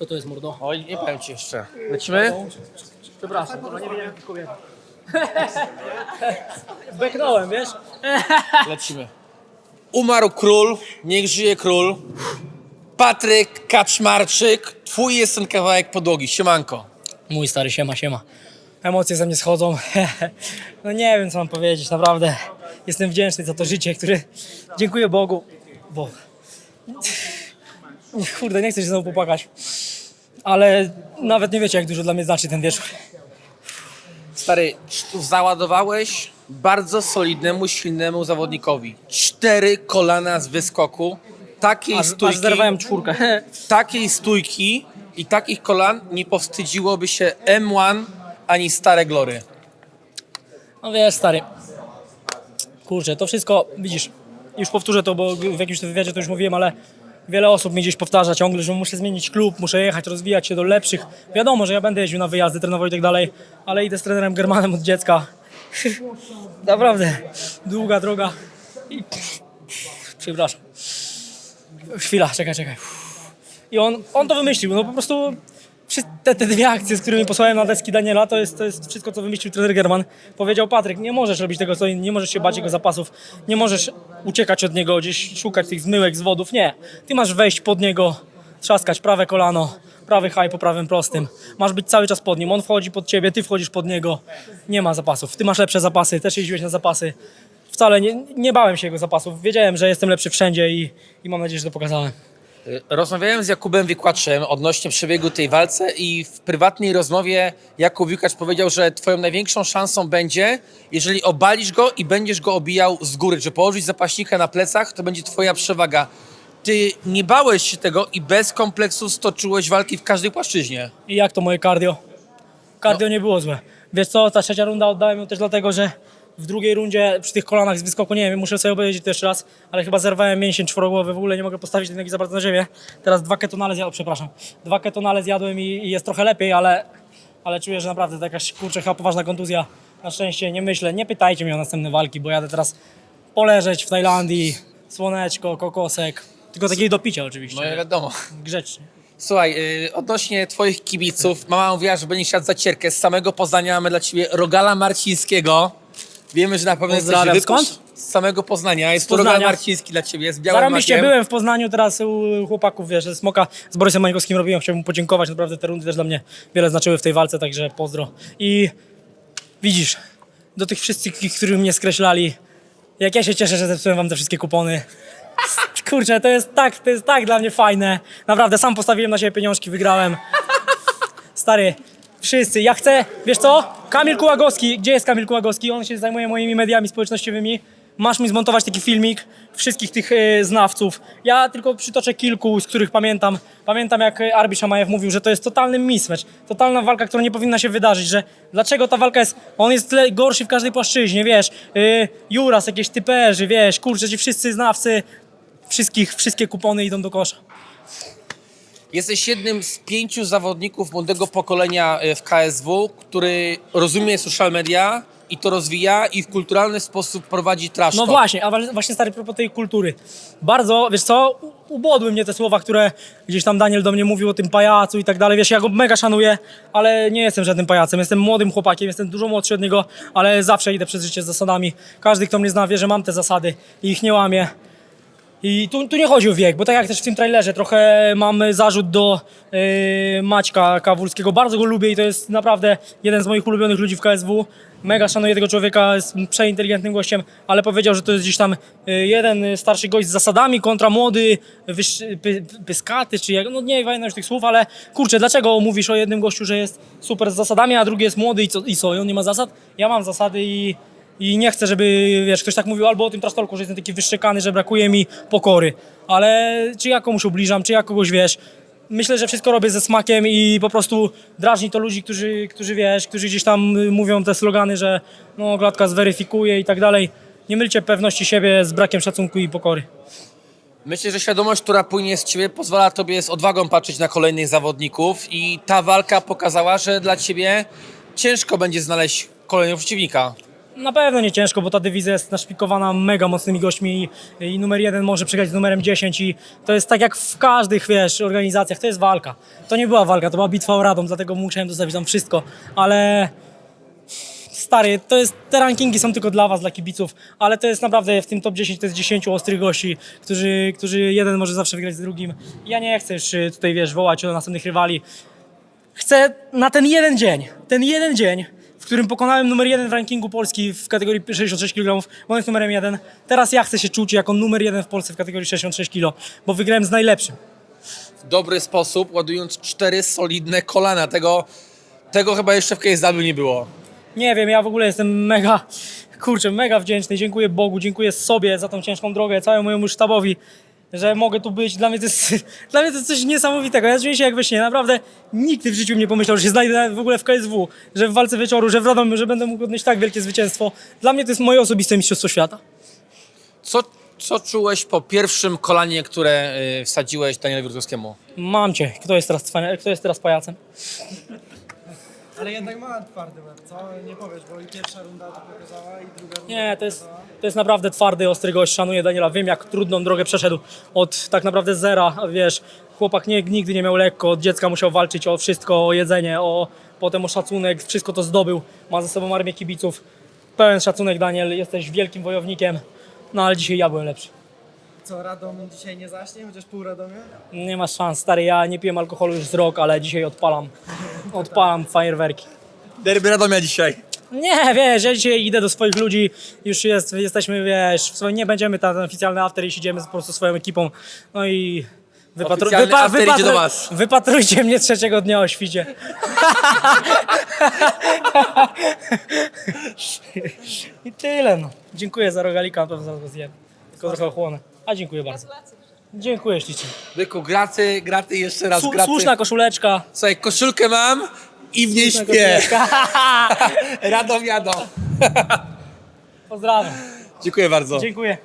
Co to jest mordo? Oj, nie powiem ci jeszcze. Lecimy? Przepraszam, kurwa, nie wiem jak kobieta. Beknąłem, wiesz? Lecimy. Umarł król, niech żyje król. Patryk Kaczmarczyk, twój jest ten kawałek podłogi. Siemanko. Mój stary, siema, siema. Emocje ze mnie schodzą. No nie wiem, co mam powiedzieć, naprawdę. Jestem wdzięczny za to życie, które... Dziękuję Bogu, bo... Kurde, nie chcę się znowu popłakać. Ale nawet nie wiecie, jak dużo dla mnie znaczy ten wieczór. Stary, załadowałeś bardzo solidnemu, silnemu zawodnikowi. Cztery kolana z wyskoku, takiej Aż, aż stójki, zerwałem czwórkę. takiej stójki i takich kolan nie powstydziłoby się M1 ani stare glory. No wiesz, stary. Kurczę, to wszystko, widzisz, już powtórzę to, bo w jakimś wywiadzie to już mówiłem, ale wiele osób mi gdzieś powtarza ciągle, że muszę zmienić klub, muszę jechać, rozwijać się do lepszych. Wiadomo, że ja będę jeździł na wyjazdy, trenował i tak dalej, ale idę z trenerem Germanem od dziecka. Naprawdę, długa droga. I... Przepraszam. Chwila, czekaj, czekaj. I on, on to wymyślił, no po prostu te, te dwie akcje, z którymi posłałem na deski Daniela, to jest, to jest wszystko, co wymyślił trener German. Powiedział Patryk, nie możesz robić tego, co inni, nie możesz się bać jego zapasów, nie możesz uciekać od niego, gdzieś szukać tych zmyłek, zwodów, nie. Ty masz wejść pod niego, trzaskać prawe kolano, prawy haj po prawym prostym. Masz być cały czas pod nim, on wchodzi pod ciebie, ty wchodzisz pod niego. Nie ma zapasów, ty masz lepsze zapasy, też jeździłeś na zapasy. Wcale nie, nie bałem się jego zapasów, wiedziałem, że jestem lepszy wszędzie i, i mam nadzieję, że to pokazałem. Rozmawiałem z Jakubem Wikłaczem odnośnie przebiegu tej walce i w prywatnej rozmowie Jakub Wikłacz powiedział, że twoją największą szansą będzie, jeżeli obalisz go i będziesz go obijał z góry, że położyć zapaśnika na plecach, to będzie twoja przewaga. Ty nie bałeś się tego i bez kompleksu stoczyłeś walki w każdej płaszczyźnie. I jak to moje cardio? Cardio nie było złe. Wiesz co, ta trzecia runda oddałem ją też dlatego, że w drugiej rundzie przy tych kolanach z wyskoku, nie wiem, muszę sobie to jeszcze raz, ale chyba zerwałem mięsień czworogłowy, w ogóle nie mogę postawić tej nogi za bardzo na ziemię. Teraz dwa ketonale zjadłem, przepraszam, dwa ketonale zjadłem i, i jest trochę lepiej, ale, ale czuję, że naprawdę to jakaś kurczę chyba poważna kontuzja. Na szczęście nie myślę, nie pytajcie mnie o następne walki, bo jadę teraz poleżeć w Tajlandii, słoneczko, kokosek, tylko takiej do picia oczywiście, No wiadomo. grzecznie. Słuchaj, yy, odnośnie twoich kibiców, mama mówiła, że będziesz siadł zacierkę. Z samego Poznania mamy dla ciebie Rogala Marcińskiego. Wiemy, że na pewno jesteś Pozdrawiam. wypusz- Skąd? Z samego Poznania. Jest Poznania. Rogal Marciński dla ciebie, z białym Zarobiście makiem. byłem w Poznaniu, teraz u chłopaków, wiesz, ze Smoka z Borysem Mańkowskim robiłem, chciałbym podziękować, naprawdę te rundy też dla mnie wiele znaczyły w tej walce, także pozdro. I widzisz, do tych wszystkich, którzy mnie skreślali, jak ja się cieszę, że zepsułem wam te wszystkie kupony. Kurczę, to jest tak, to jest tak dla mnie fajne. Naprawdę, sam postawiłem na siebie pieniążki, wygrałem. Stary, wszyscy, ja chcę, wiesz co? Kamil Kułagowski, gdzie jest Kamil Kułagowski? On się zajmuje moimi mediami społecznościowymi. Masz mi zmontować taki filmik wszystkich tych e, znawców. Ja tylko przytoczę kilku, z których pamiętam. Pamiętam jak e, Arbi Szamajew mówił, że to jest totalny mismatch, totalna walka, która nie powinna się wydarzyć, że dlaczego ta walka jest, on jest tyle gorszy w każdej płaszczyźnie, wiesz, e, Juras, jakieś typerzy, wiesz, kurczę, ci wszyscy znawcy, wszystkich, wszystkie kupony idą do kosza. Jesteś jednym z pięciu zawodników młodego pokolenia e, w KSW, który rozumie social media i to rozwija i w kulturalny sposób prowadzi trash No talk. właśnie, a wa- właśnie stary propos tej kultury. Bardzo, wiesz co, u- ubodły mnie te słowa, które gdzieś tam Daniel do mnie mówił o tym pajacu i tak dalej. Wiesz, ja go mega szanuję, ale nie jestem żadnym pajacem. Jestem młodym chłopakiem, jestem dużo młodszy od niego, ale zawsze idę przez życie z zasadami. Każdy, kto mnie zna, wie, że mam te zasady i ich nie łamię. I tu, tu nie chodzi o wiek, bo tak jak też w tym trailerze, trochę mam zarzut do yy, Maćka Kawulskiego. Bardzo go lubię i to jest naprawdę jeden z moich ulubionych ludzi w KSW. Mega szanuję tego człowieka, jest przeinteligentnym gościem, ale powiedział, że to jest gdzieś tam yy, jeden starszy gość z zasadami kontra młody, wyższy, py, pyskaty, czy jak, no nie pamiętam już tych słów, ale kurczę, dlaczego mówisz o jednym gościu, że jest super z zasadami, a drugi jest młody i co, i co, i on nie ma zasad? Ja mam zasady i i nie chcę, żeby, wiesz, ktoś tak mówił albo o tym trastolku, że jestem taki wyszczekany, że brakuje mi pokory. Ale czy ja komuś ubliżam, czy ja kogoś, wiesz, myślę, że wszystko robię ze smakiem i po prostu drażni to ludzi, którzy, którzy wiesz, którzy gdzieś tam mówią te slogany, że no, klatka zweryfikuje i tak dalej. Nie mylcie pewności siebie z brakiem szacunku i pokory. Myślę, że świadomość, która płynie z ciebie, pozwala tobie z odwagą patrzeć na kolejnych zawodników i ta walka pokazała, że dla ciebie ciężko będzie znaleźć kolejnego przeciwnika. Na pewno nie ciężko, bo ta dywizja jest naszpikowana mega mocnymi gośćmi i, i numer jeden może przegrać z numerem 10 i to jest tak jak w każdych, wiesz, organizacjach, to jest walka. To nie była walka, to była bitwa o Radom, dlatego musiałem zostawić tam wszystko, ale stary, to jest, te rankingi są tylko dla was, dla kibiców, ale to jest naprawdę w tym top 10 to jest 10 ostrych gości, którzy, którzy jeden może zawsze wygrać z drugim. Ja nie chcę już tutaj, wiesz, wołać o następnych rywali. Chcę na ten jeden dzień, ten jeden dzień, w którym pokonałem numer jeden w rankingu Polski w kategorii 66 kg, bo on jest numerem jeden. Teraz ja chcę się czuć jako numer jeden w Polsce w kategorii 66 kg, bo wygrałem z najlepszym. W dobry sposób, ładując cztery solidne kolana. Tego, tego chyba jeszcze w KSW nie było. Nie wiem, ja w ogóle jestem mega, kurczę, mega wdzięczny. Dziękuję Bogu, dziękuję sobie za tą ciężką drogę, całemu mojemu sztabowi, że mogę tu być. Dla mnie to jest, dla mnie to jest coś niesamowitego. Ja czuję się jak we śnie. Naprawdę nikt w życiu nie pomyślał, że się znajdę w ogóle w KSW, że w walce wieczoru, że w Radomiu, że będę mógł odnieść tak wielkie zwycięstwo. Dla mnie to jest moje osobiste mistrzostwo świata. Co, co czułeś po pierwszym kolanie, które y, wsadziłeś Danielowi Rutkowskiemu? Mam cię. Kto jest teraz, kto jest teraz pajacem? Ale jednak ma twardy łeb, co? Nie powiesz, bo i pierwsza runda to pokazała i druga runda Nie, to jest, pokazała. to jest naprawdę twardy, ostry gość. Szanuję Daniela. Wiem, jak trudną drogę przeszedł od tak naprawdę zera. Wiesz, chłopak nie, nigdy nie miał lekko. Od dziecka musiał walczyć o wszystko, o jedzenie, o, potem o szacunek. Wszystko to zdobył. Ma ze sobą armię kibiców. Pełen szacunek, Daniel. Jesteś wielkim wojownikiem. No ale dzisiaj ja byłem lepszy. Co, Radom dzisiaj nie zaśnie, chociaż pół Radomia? Nie masz szans, stary. Ja nie piłem alkoholu już z rok, ale dzisiaj odpalam. Odpalam fajerwerki. Derby Radomia dzisiaj. Nie, wiesz, ja dzisiaj idę do swoich ludzi, już jest, jesteśmy, wiesz, w swoim, nie będziemy tam ten oficjalny after, jeśli idziemy po prostu swoją ekipą, no i wypatru, Oficjalny after idzie do was. wypatrujcie mnie trzeciego dnia o świcie. I tyle, no. Dziękuję za rogalika, na pewno zaraz go zjem, tylko trochę ochłonę. A dziękuję bardzo. Dziękuję ślicznie. Byku, graty, graty jeszcze raz, Słu- graty. Słuszna koszuleczka. Słuchaj, koszulkę mam i w niej śpię. koszuleczka. Radom jadą. Pozdrawiam. Dziękuję bardzo. Dziękuję.